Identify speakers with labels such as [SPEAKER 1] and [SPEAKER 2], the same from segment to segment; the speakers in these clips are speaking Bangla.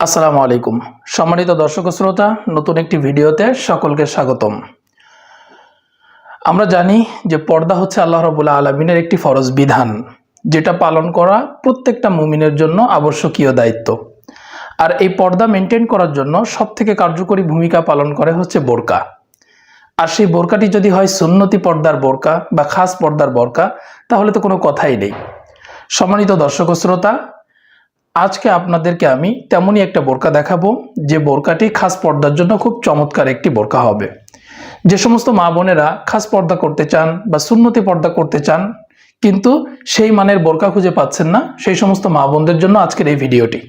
[SPEAKER 1] আসসালামু আলাইকুম। সম্মানিত দর্শক শ্রোতা, নতুন একটি ভিডিওতে সকলকে স্বাগতম। আমরা জানি যে পর্দা হচ্ছে আল্লাহ রবুল্লা আলমিনের একটি ফরজ বিধান, যেটা পালন করা প্রত্যেকটা মুমিনের জন্য আবশ্যকীয় দায়িত্ব। আর এই পর্দা মেনটেন করার জন্য সব থেকে কার্যকরী ভূমিকা পালন করে হচ্ছে বোরকা। আর সেই বোরকাটি যদি হয় সুন্নতি পর্দার বোরকা বা খাস পর্দার বোরকা, তাহলে তো কোনো কথাই নেই। সম্মানিত দর্শক শ্রোতা আজকে আপনাদেরকে আমি তেমনই একটা বোরকা দেখাবো। যে বোরকাটি খাস পর্দার জন্য খুব চমৎকার একটি বোরকা হবে। যে সমস্ত মা বোনেরা খাস পর্দা করতে চান বা সুন্নতি পর্দা করতে চান, কিন্তু সেই মানের বোরকা খুঁজে পাচ্ছেন না, সেই সমস্ত মা বোনদের জন্য আজকের এই ভিডিওটি।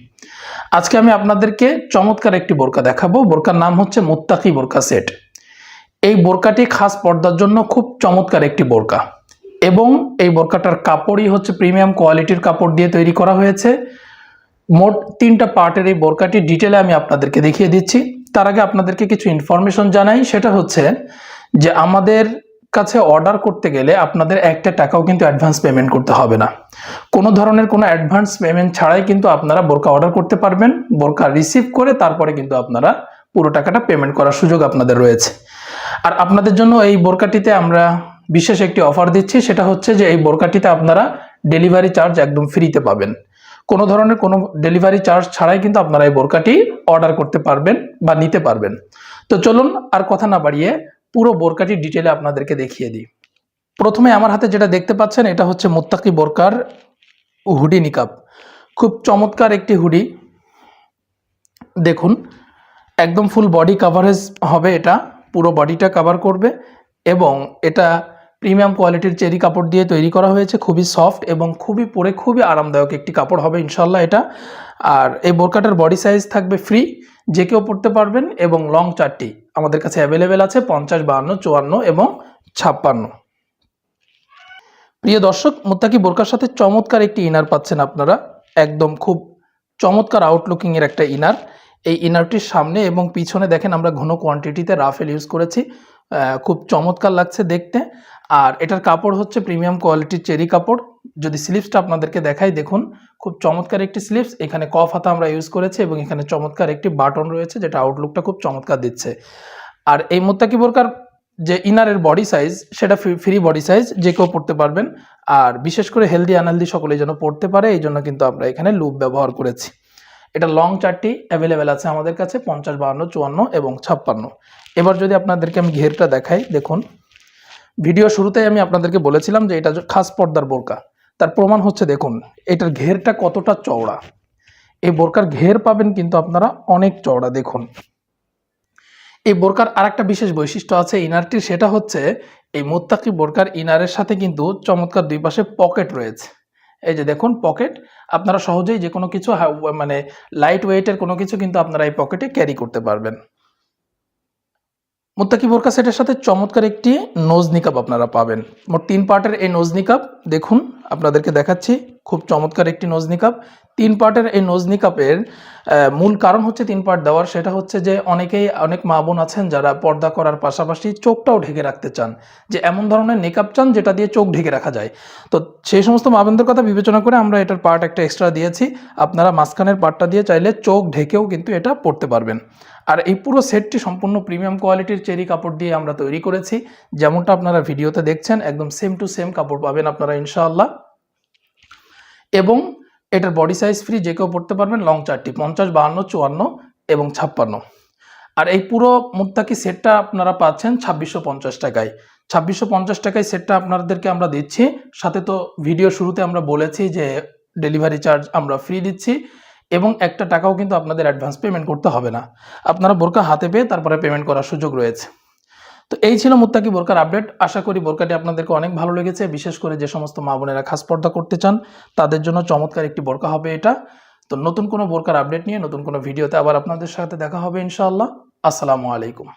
[SPEAKER 1] আজকে আমি আপনাদেরকে চমৎকার একটি বোরকা দেখাবো। বোরকার নাম হচ্ছে মুত্তাকি বোরকা সেট। এই বোরকাটি খাস পর্দার জন্য খুব চমৎকার একটি বোরকা। এবং এই বোরকাটার কাপড়ই হচ্ছে প্রিমিয়াম কোয়ালিটির কাপড় দিয়ে তৈরি করা হয়েছে। মোট তিনটা পার্টের এই বোরকাটি ডিটেলে আমি আপনাদেরকে দেখিয়ে দিচ্ছি। তার আগে আপনাদেরকে কিছু ইনফরমেশন জানাই। সেটা হচ্ছে যে আমাদের কাছে অর্ডার করতে গেলে আপনাদের একটা টাকাও কিন্তু অ্যাডভান্স পেমেন্ট করতে হবে না। কোনো ধরনের কোনো অ্যাডভান্স পেমেন্ট ছাড়াই কিন্তু আপনারা বোরকা অর্ডার করতে পারবেন। বোরকা রিসিভ করে তারপরে কিন্তু আপনারা পুরো টাকাটা পেমেন্ট করার সুযোগ আপনাদের রয়েছে। আর আপনাদের জন্য এই বোরকাটিতে আমরা বিশেষ একটি অফার দিচ্ছি। সেটা হচ্ছে যে এই বোরকাটিতে আপনারা ডেলিভারি চার্জ একদম ফ্রিতে পাবেন। কোনো ধরনের কোনো ডেলিভারি চার্জ ছাড়াই কিন্তু আপনারা এই বোরকাটি অর্ডার করতে পারবেন বা নিতে পারবেন। তো চলুন আর কথা না বাড়িয়ে পুরো বোরকাটি ডিটেলে আপনাদেরকে দেখিয়ে দিই। প্রথমে আমার হাতে যেটা দেখতে পাচ্ছেন, এটা হচ্ছে মোত্তাকি বোরকার হুডি নিকাপ খুব চমৎকার একটি হুডি। দেখুন, একদম ফুল বডি কাভারেজ হবে এটা, পুরো বডিটা কাভার করবে এবং এটা প্রিমিয়াম কোয়ালিটির চেরি কাপড় দিয়ে তৈরি করা হয়েছে, খুবই সফট এবং খুবই পরে খুবই আরামদায়ক একটি কাপড় হবে ইনশাল্লাহ এটা। আর এই বোরকাটার বডি সাইজ থাকবে ফ্রি, যে কেউ পড়তে পারবেন এবং লং চারটি আমাদের কাছে অ্যাভেলেবেল আছে, পঞ্চাশ, বাহান্ন, চুয়ান্ন এবং ছাপ্পান্ন। প্রিয় দর্শক, মুত্তাকি বোরকার সাথে চমৎকার একটি ইনার পাচ্ছেন আপনারা, একদম খুব চমৎকার আউটলুকিংয়ের একটা ইনার। এই ইনারটির সামনে এবং পিছনে দেখেন আমরা ঘন কোয়ান্টিটিতে রাফেল ইউজ করেছি খুব চমৎকার লাগছে দেখতে। আর এটার কাপড় হচ্ছে প্রিমিয়াম কোয়ালিটির চেরি কাপড়। যদি স্লিপসটা আপনাদেরকে দেখাই, দেখুন, খুব চমৎকার একটি স্লিপস এখানে কফ হাতা আমরা ইউজ করেছি এবং এখানে চমৎকার একটি বাটন রয়েছে, যেটা আউটলুকটা খুব চমৎকার দিচ্ছে। আর এই মোত্তাকি বোরকার যে ইনারের বডি সাইজ সেটা ফ্রি বডি সাইজ যে কেউ পড়তে পারবেন। আর বিশেষ করে হেলদি আনহেলদি সকলেই যেন পড়তে পারে, এই জন্য কিন্তু আমরা এখানে লুপ ব্যবহার করেছি। এটা লং চারটি অ্যাভেলেবেল আছে আমাদের কাছে, পঞ্চাশ, বাহান্ন, চুয়ান্ন এবং ছাপ্পান্ন। এবার যদি আপনাদেরকে আমি ঘেরটা দেখাই, দেখুন ভিডিও শুরুতেই আমি আপনাদেরকে বলেছিলাম যে এটা খাস পর্দার বোরকা। তার প্রমাণ হচ্ছে, দেখুন, এটার ঘেরটা কতটা চওড়া। এই বোরকার ঘের পাবেন কিন্তু আপনারা অনেক চওড়া, দেখুন। এই বোরকার আরেকটা বিশেষ বৈশিষ্ট্য আছে ইনারটির, সেটা হচ্ছে এই মোত্তাকি বোরকার ইনারের সাথে কিন্তু চমৎকার দুই পাশে পকেট রয়েছে। এই যে দেখুন, পকেট, আপনারা সহজেই যে কোনো কিছু মানে লাইট ওয়েটের কোনো কিছু কিন্তু আপনারা এই পকেটে ক্যারি করতে পারবেন। মুত্তাকি বোরকা সেটের সাথে চমৎকার একটি নোজ নিকাপ আপনারা পাবেন। মোট তিন পার্টের এই নোজ নিকাপ দেখুন, আপনাদেরকে দেখাচ্ছি। খুব চমৎকার একটি নোজ নিকাপ তিন পার্টের এই নোজ নিকাপের মূল কারণ হচ্ছে তিন পার্ট দেওয়ার, সেটা হচ্ছে যে অনেকেই, অনেক মা বোন আছেন যারা পর্দা করার পাশাপাশি চোখটাও ঢেকে রাখতে চান, যে এমন ধরনের নিকাপ চান যেটা দিয়ে চোখ ঢেকে রাখা যায়। তো সেই সমস্ত মা বোনদের কথা বিবেচনা করে আমরা এটার পার্ট একটা এক্সট্রা দিয়েছি। আপনারা মাঝখানের পার্টটা দিয়ে চাইলে চোখ ঢেকেও কিন্তু এটা পড়তে পারবেন। আর এই পুরো সেটটি সম্পূর্ণ প্রিমিয়াম কোয়ালিটির চেরি কাপড় দিয়ে আমরা তৈরি করেছি। যেমনটা আপনারা ভিডিওতে দেখছেন, একদম সেম টু সেম কাপড় পাবেন আপনারা, ইনশাআল্লাহ। এবং এটার বডি সাইজ ফ্রি যে কেউ পড়তে পারবেন লং চারটি, পঞ্চাশ, বাহান্ন, চুয়ান্ন এবং ছাপ্পান্ন। আর এই পুরো মুত্তাকি সেটটা আপনারা পাচ্ছেন ছাব্বিশশো পঞ্চাশ টাকায়। ছাব্বিশশো পঞ্চাশ টাকায় সেটটা আপনাদেরকে আমরা দিচ্ছি। সাথে তো ভিডিও শুরুতে আমরা বলেছি যে ডেলিভারি চার্জ আমরা ফ্রি দিচ্ছি এবং একটা টাকাও কিন্তু আপনাদের অ্যাডভান্স পেমেন্ট করতে হবে না। আপনারা বোরকা হাতে পেয়ে তারপরে পেমেন্ট করার সুযোগ রয়েছে। তো এই ছিল মুত্তাকি বোরকার আপডেট। আশা করি বোরকাটি আপনাদেরকে অনেক ভালো লেগেছে। বিশেষ করে যে সমস্ত মা বোনেরা খাস পর্দা করতে চান, তাদের জন্য চমৎকার একটি বোরকা হবে এটা। তো নতুন কোনো বোরকার আপডেট নিয়ে নতুন কোনো ভিডিওতে আবার আপনাদের সাথে দেখা হবে ইনশাআল্লাহ। আসসালামু আলাইকুম।